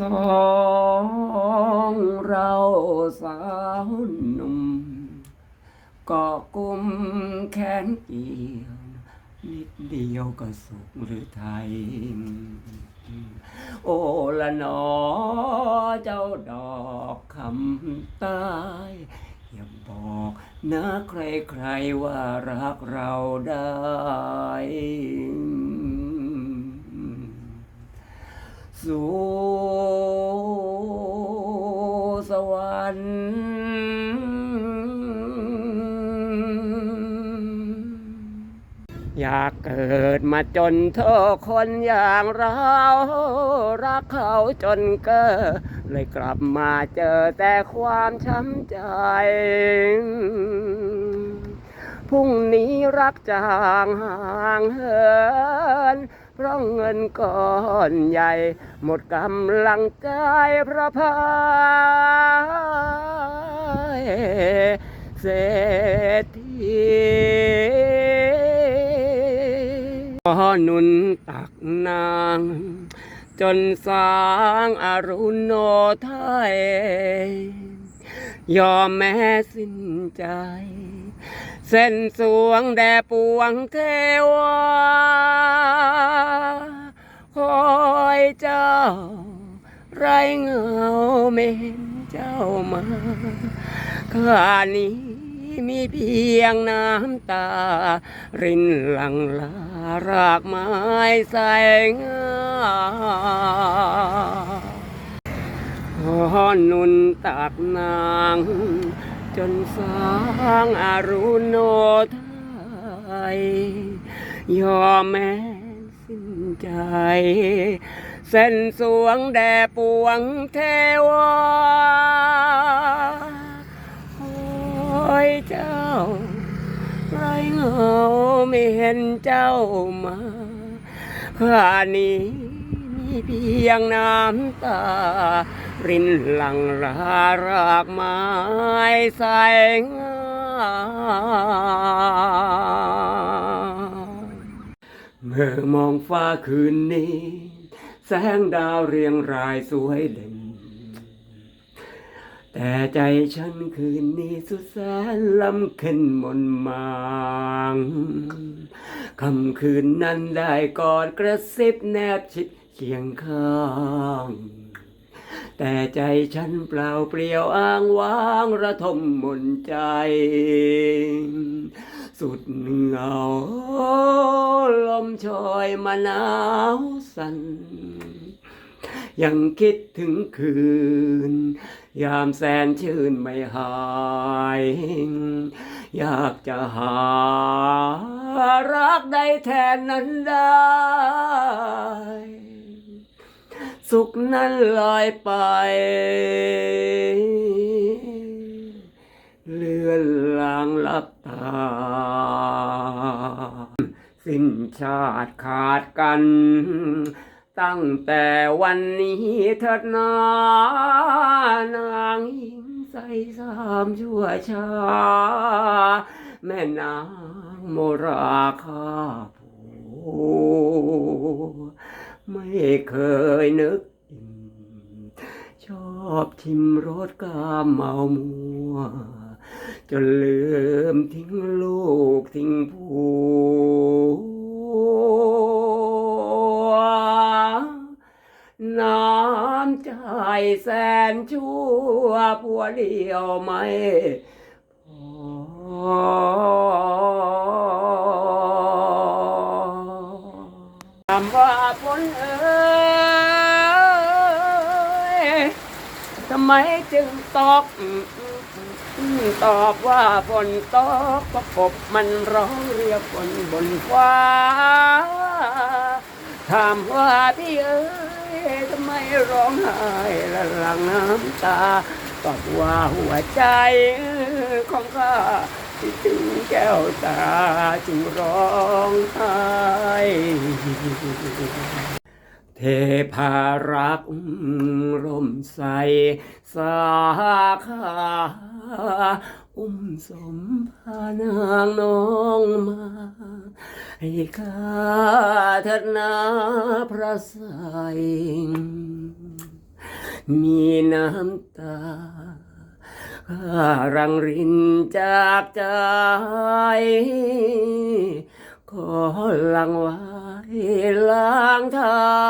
สองเราสาวหนุ่มเกาะกลุ่มแขนเกี่ยวนิดเดียวก็สุขหรือไทย โอละนอเจ้าดอกคำใต้อย่าบอกนะใครๆว่ารักเราได้สู่ส วรรค์อยากเกิดมาจนเท่าคนอย่างเรา รักเขาจนเก้อเลยกลับมาเจอแต่ความช้ำใจ พรุ่งนี้รักจางห่างเหิน พราะเงินก้อนใหญ่ หมดกำลังใจเพราะพายเศรษฐีพอหนุนตักนาง จนสางอรุณโนไทย ยอมแม้สิ้นใจ เส้นสวงแด่ปวงเทวาคอยเจ้า ไรเงาไม่นเจ้ามาข้านี้มีเพียงน้ำตา รินหลังลารากไม้ใส่งา อนุนตักนาง จนสร้างอารุณโนไทยยอมแม้สิ้นใจ เส้นสวงแด่ปวงเทวาโอ้ยเจ้า ไรเงาไม่เห็นเจ้ามาข้านี้ เพียงน้ำตา รินหลังลารากไม้ใสงามเมื่อมองฟ้าคืนนี้ แสงดาวเรียงรายสวยเด่น แต่ใจฉันคืนนี้สุดแสนลำเค็นมนมางคำคืนนั้นได้กอดกระซิบแนบชิด คียงข้าง แต่ใจฉันเปล่าเปลี่ยวอ้างว้างระทมมนใจ สุดเหงาลมชอยมาหนาวสั่นยังคิดถึงคืน ยามแสนชื่นไม่หาย อยากจะหา รักได้แทนนั้นได้ สุขนั้นลอยไปเลือนลางลับตา สิ้นชาติขาดกัน ตั้งแต่วันนี้เถิดนานางหญิงใส่สามชั่วชา แม่นางโมราคาผู้ ไม่เคยนึกชอบชิมรสกามเมามัว จนลืมทิ้งลูกทิ้งผัวน้ำใจแสนชั่วผัวเดียวไม่พอำว่าฝนเอ่ยทำไมจึงตกตอบว่าฝนตกประกบมันร้องเรียกฝนบนฟ้าถามว่าพี่เอ๋ยทำไมร้องไห้ละลังน้ำตาตอบว่าหัวใจของข้า ที่ถึงแก้วตาจึงร้องไห้เทพารักร่มใส สาขาอุ้มสมพานางน้องมา ให้ข้าเถิดนาพระใสยมีน้ำตา ข้ารังรินจากใจ ขอหลังไว้ล้างเท้า